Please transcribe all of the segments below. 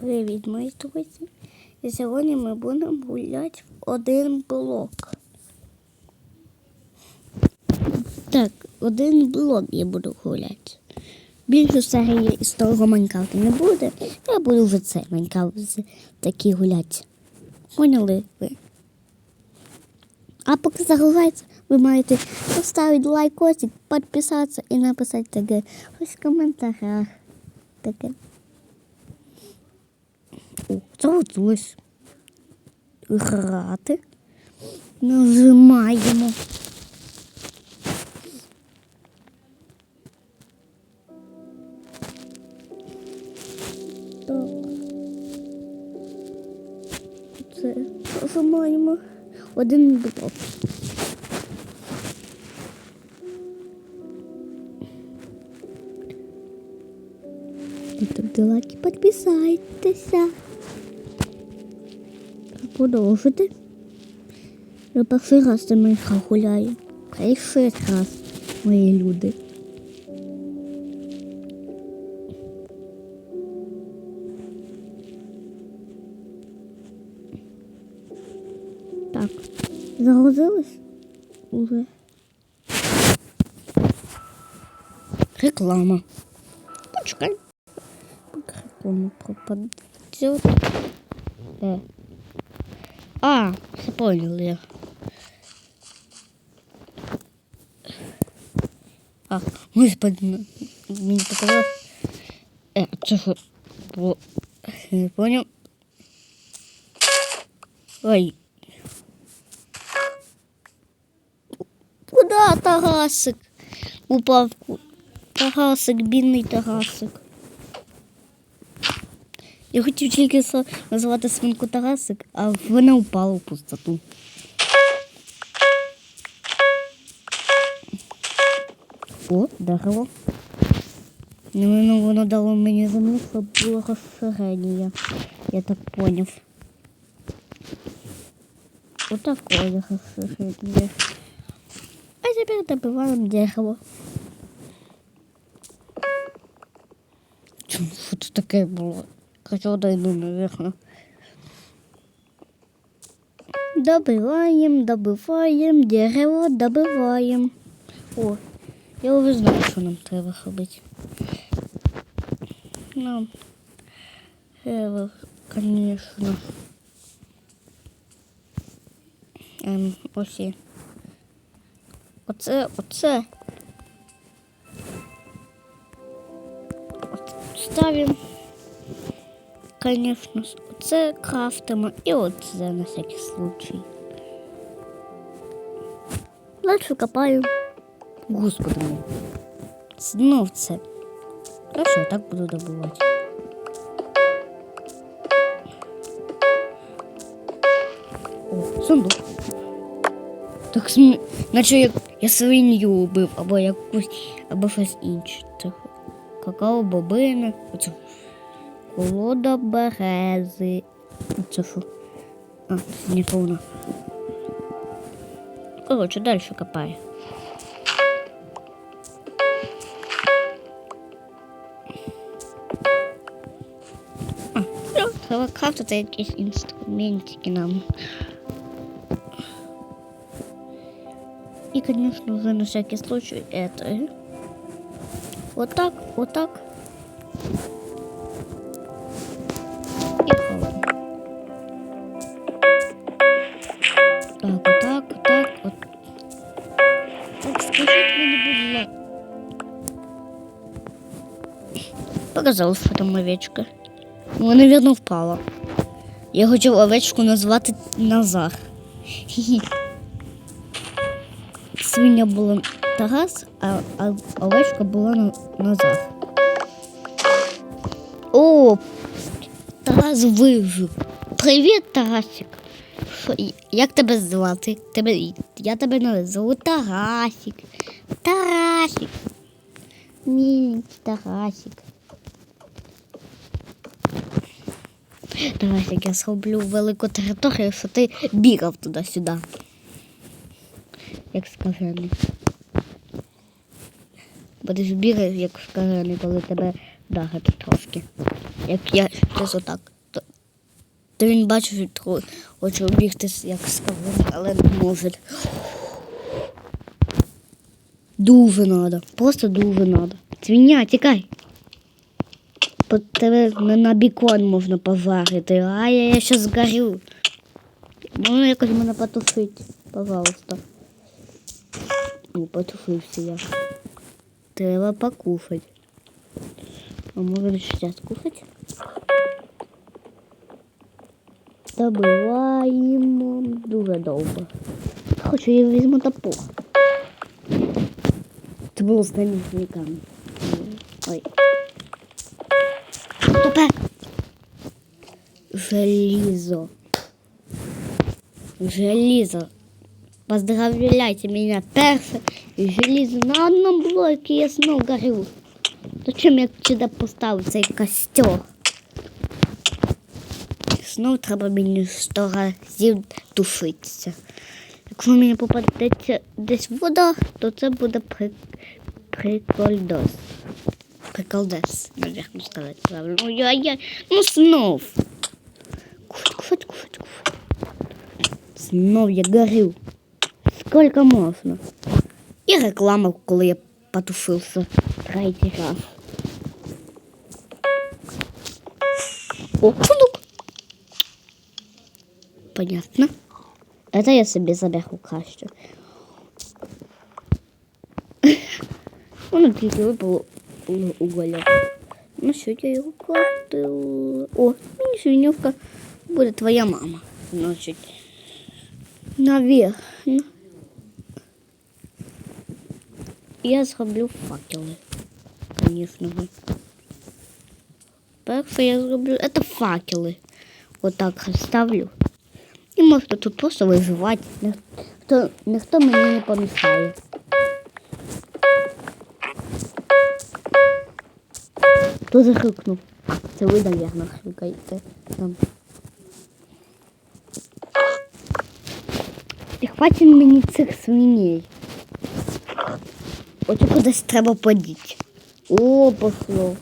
Привіт, мої друзі. І сьогодні ми будемо гуляти в один блок. Так, один блок я буду гуляти. Більше серії із того Майнкрафту не буде. Я буду вже цей Майнкрафт такий гуляти. Поняли ви? А поки загружається, ви маєте поставити лайкосик, підписатися і написати таке ось в коментарях. Таке. О, загрузилось. Грати. Нажимаємо. Так. Це нажимаємо один блок. Ставте лайки, підписайтеся. Продовжуйте. Я перший раз за Майнкрафт гуляю. Перший раз, мої люди. Так, загрузилось уже. Реклама. Почекай. Реклама пропаде. Е. А, все понял я. А, господи, мені показав. Е, це що? Бо... Не понял. Ой. Куда Тарасик? Упав. Тарасик, бідний Тарасик. Я хотів тільки назвати свинку Тарасик, а вона упала в пустоту. О, дерево. Ну, ну, воно дало мені землю, щоб було розширення. Я так поняв. Отакое розширення. А тепер добиваємо дерево. Чому це таке було? Хотел дойду, наверное. Добиваем, добиваем, дерево добиваем. О, я вже знаю, що нам треба робити. Нам треба, конечно. Ем, ось. Оце, оце. От ставимо. Конечно, це крафтимо і оце на всякий случай. Дальше копаю. Господи мій. Знов це. Хорошо, так буду добувати. О, сундук. Так смі... наче як я свинью убив, або якусь, або щось інше. Це какао бобини. Оце Колода берези. Це що? А, це не повна. Коротше, далі копаю. А, ну, треба крафтити якісь інструментики нам. И, конечно, уже на всякий случай это. Вот так, вот так. Показалось, що там овечка. Вона, наверное, впала. Я хотів овечку назвати Назар. Свиня була Тарас, а, а овечка була Назар. О, Тарас вижив. Привіт, Тарасик. Як тебе звати? Тебе, я тебе не Тарасик. Тарасик. Мій Тарасик. Тарасик, я зроблю велику територію, що ти бігав туди-сюди. Як скажений. Будеш бігати, як скажений, коли тебе вдарить трошки. як я десь отак. То, то він бачив, що хоче обігти с- як скавон, але не може. Дуже надо. Просто дуже надо. Свиня, тікай. На, бікон можна пожарити, а я, я щас згорю. Можна якось мене потушити, пожалуйста. Не потушився я. Треба покушать. А може сейчас кушать? Добиваємо дуже довго. Хочу я візьму топор. Це було з намісниками. Ой. Топе! Желізо. Желізо. Поздравляйте меня, перше желізо на одному блокі я знов горю. Зачем я сюди поставив цей костер? Знов треба мені сто разів тушитися. Якщо мені попадеться десь вода, то це буде при... прикольдос. Приколдес, наверное, сказати правильно. Ну, я, я, ну, знов. Кушать, кушать, кушать, кушать. Знов я горю. Сколько можна? І реклама, коли я потушився третій раз. О, сундук. Понятно. Это я собі заберу краще. Воно тільки випало уголя. Ну що, я його крафтила. О, мені свинюка буде твоя мама. Значить, наверх. Я зроблю факели, звісно. же. Перше я зроблю це факели. Отак ставлю. І можете тут просто виживати. Ніхто, ніхто мені не помішає. Хто захикнув? Це ви, навірно, хикаєте. Там. І хватить мені цих свиней. Оце кудись треба подіти. О, пошло.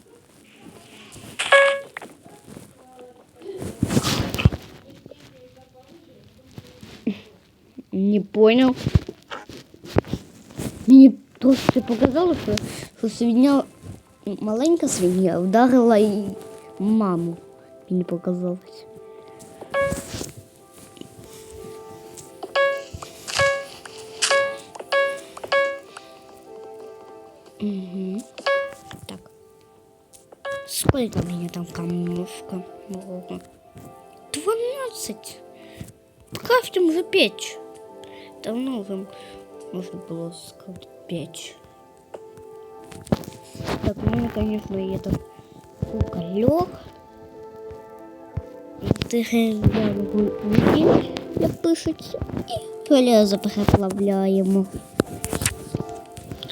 Не понял. Мені трошки показало, що, що свиня, маленька свиня вдарила і маму. Мені показалось. Угу. Так. Сколько у меня там камушка? Двенадцать. Крафтим уже печь. Давно уже можно было сказать печь. Так, у меня, конечно, это уголек. Дерев'яні для пишеться. І железо переплавляємо.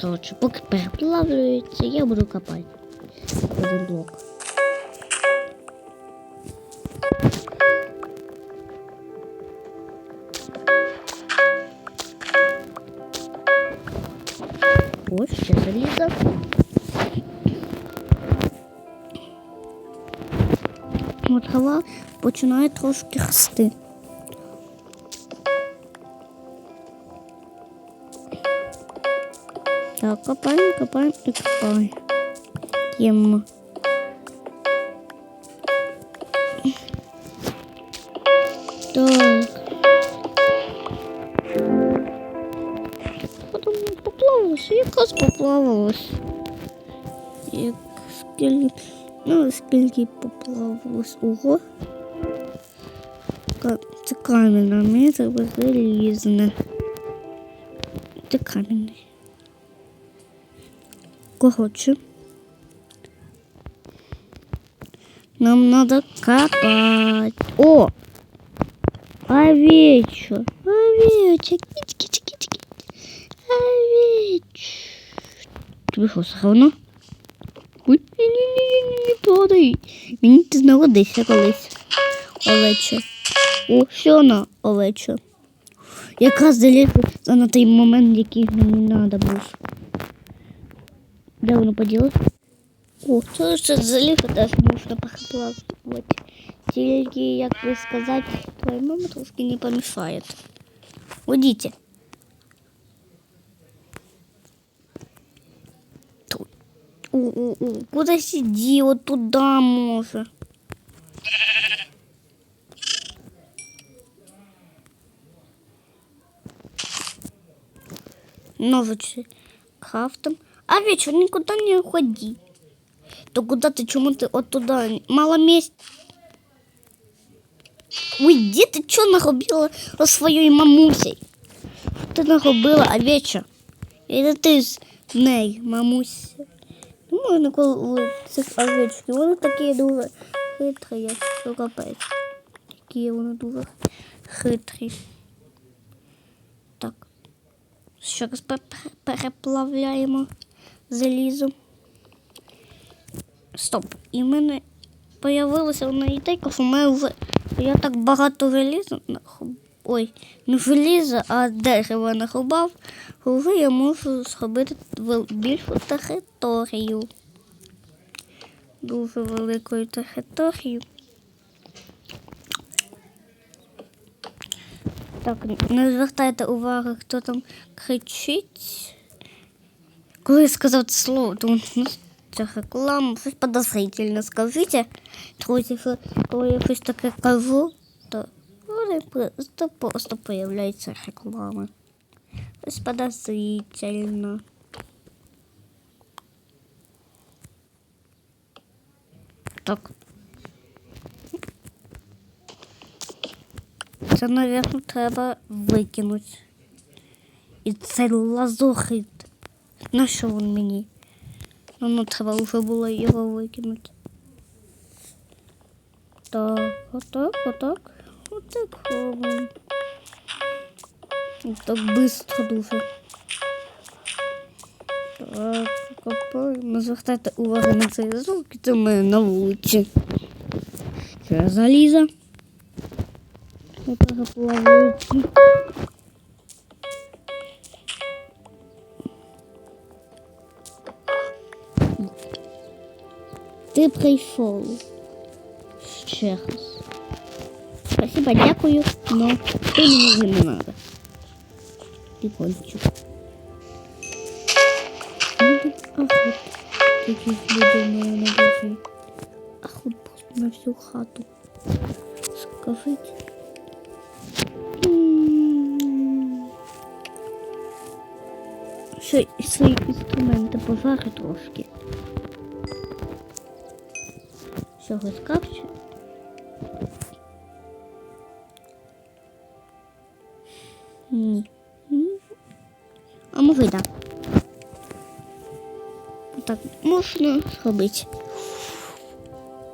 Коротше, поки переплавлюється, я буду копати один блок. Ось ще залізо. От трава починає трошки рости. Так, копаем, копаем и копаем. Ем. Так. Потім поплавалось, якраз поплавалось. Як скільки, Ну скільки поплавалось. Ого. Ка- Це камінь, а мені залізне. Це камінь. Короче. Нам надо копать. О! Овечка. Овечка. Кить, кить, кить, кить. Тобі що, все равно? Падай. Мені ти знародився колись. Овеча. О, що вона, овеча. Якраз залізла на той момент, який мені треба був. Де воно поділось? О, це ще заліфа теж можна переплавати. Тільки, як би сказати, твоя мама трошки не помішає. Водите. Куда сиди, вот туда може. Ножички крафтом. А вечер никуда не уходи. То куда ты, чему ты вот туда? Мало мест. Уйди, ты что наробила со своей мамусей? Ти наробила овеча. І це ти з нею, мамуся. Ну, можна коли цих овечки. Вони такі дуже хитрі, що капець. Такі вони дуже хитрі. Так. Ще раз пе- пе- переплавляємо залізо. Стоп. І в мене появилася одна ідейка, що мене вже я так багато наху- Ой, не желіза, а дерева нахубав, що вже я можу зробити більшу територію. Дуже великою територію. Так, не звертайте уваги, хто там кричить. Коли я сказав це слово, то ну, це реклама, щось подозрительно скажіть. Друзі, коли я щось таке кажу, то вони просто, просто появляються реклами. Щось подозрительно. Так. Це, мабуть, треба викинути. І це лазохит. На що він мені? Ну, треба вже було його викинути. Так, отак, отак. Отак робимо. Так швидко дуже. Так, копаємо. Звертайте увагу на цей звук, це мене на вулиці. Це заліза. Я переплавлюється. Ти прийшов. Ще раз. Спасибо, дякую, но ти мені вже не надо. Ти кончик. Буде охот. Якийсь буде на наборі. Охот просто на всю хату. Скажіть. М. Ще й свої інструменти пожари трошки. Всього скапчу. можна зробити.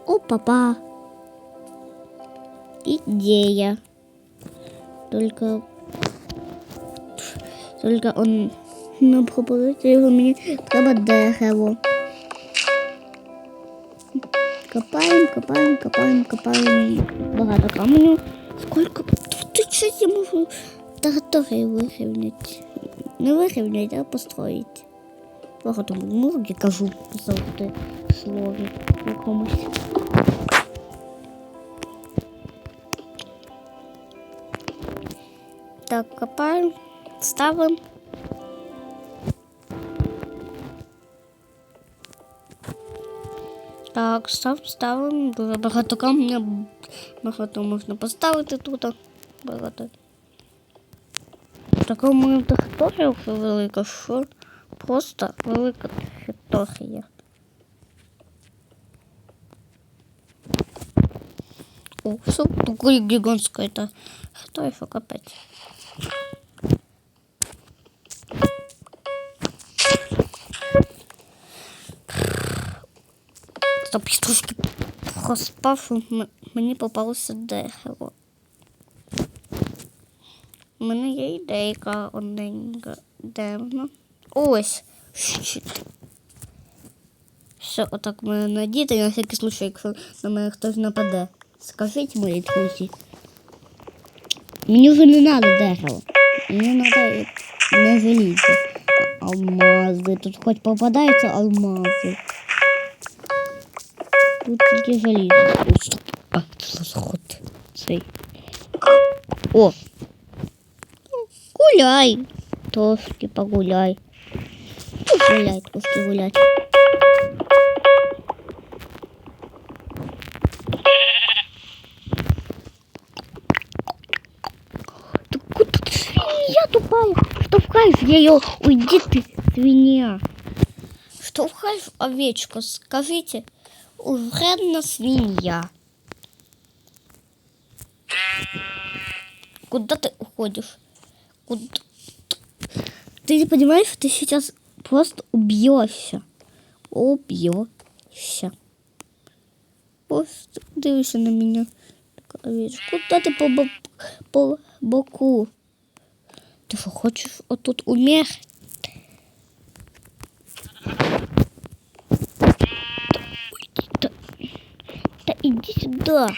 Опа-па. Идея. Только... Только он... Ну, пропозиція його мені треба дерево. Копаємо, копаємо, копаємо, копаємо. Багато каменю. Сколько? Ти що я можу територію вирівняти? Не вирівняти, а построїти. Багато мурки кажу завжди слові якомусь. Так, копаємо, ставимо. Так, став, ставимо. Дуже багато камня, багато можна поставити тут. Багато. Така у мене територія велика, що просто велика територія. О, все, такое гигантское это. Что еще копать? Стоп, я трошки проспав, мені попалося дерево. У мене є ідейка одненька. Де вона? Ось. Щит. Все, отак мене надіти, на всякий случай, якщо на мене хтось нападе. Скажіть мої друзі. Мені вже не треба дерево. Мені треба не залізо. а Алмази. Тут хоч попадаються алмази. Тут тільки залізо. О, стоп. А, це заход. Цей. О! Ну, Гуляй. Трошки погуляй. Гуляй, трошки куда ты, свинья тупая? Штовхаешь ее, уйди ты, свинья. Штовхаешь овечку, скажите, вредна свинья. Куда ты уходишь? Куда? Ты не понимаешь, что ты сейчас просто уб'єшся. Уб'єшся. Ось дивишся на меня, Куда ты по, бо по боку? Ти що хочеш отут умерти? Та, та иди сюда.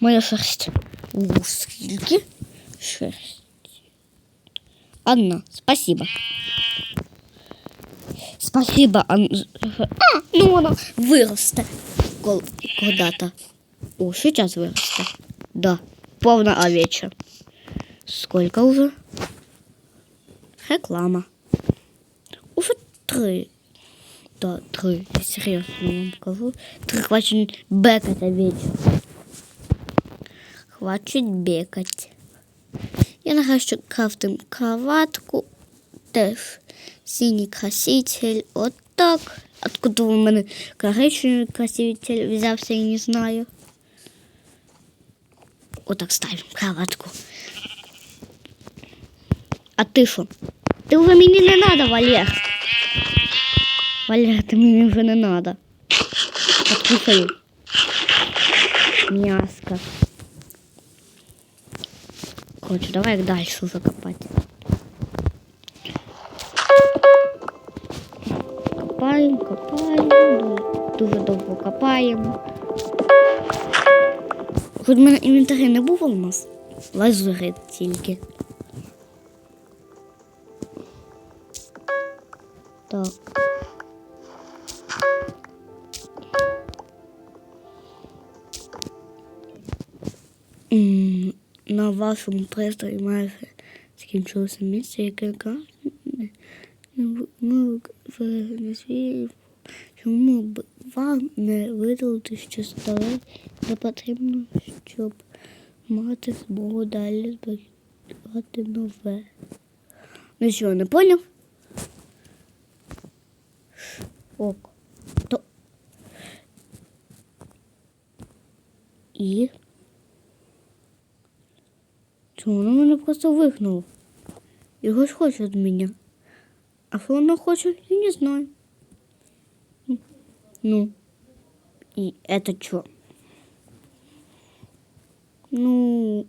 Моя шерсть. У, скільки шерсть. Анна, спасибо. Спасибо, Анна. А, ну она вырастет кол- когда-то. О, сейчас вырастет. Да, полная овечья. Сколько уже? Реклама. Уже три. Да, три. Серьезно вам кажу. Три хватит бекать овечью. Хватить бекать. Я нарешті крафтим кроватку. Теж синій краситель. Отак. Откуда у мене коричневий краситель взявся, я не знаю. Отак ставим кроватку. А ти що? Ти вже мені не надо, Валер. Валер, ти мені вже не надо. Откусаю. Мяско. Короче, давай их дальше уже копать. Копаємо, копаємо, ду- дуже довго копаємо. Хоч в мене інвентарі не був алмаз, лазурит тільки. Так. Вашому пристрої майже закінчилося місце, яке каже, ми на свій, чому б вам не видалити щось старе, не потрібно, щоб мати змогу далі зберігати нове. Ну що, не поняв? Ок. То... І... Чому вона мене просто вигнала? Його ж хоче від мене. А що вона хоче, я не знаю. Ну, и это что? Ну,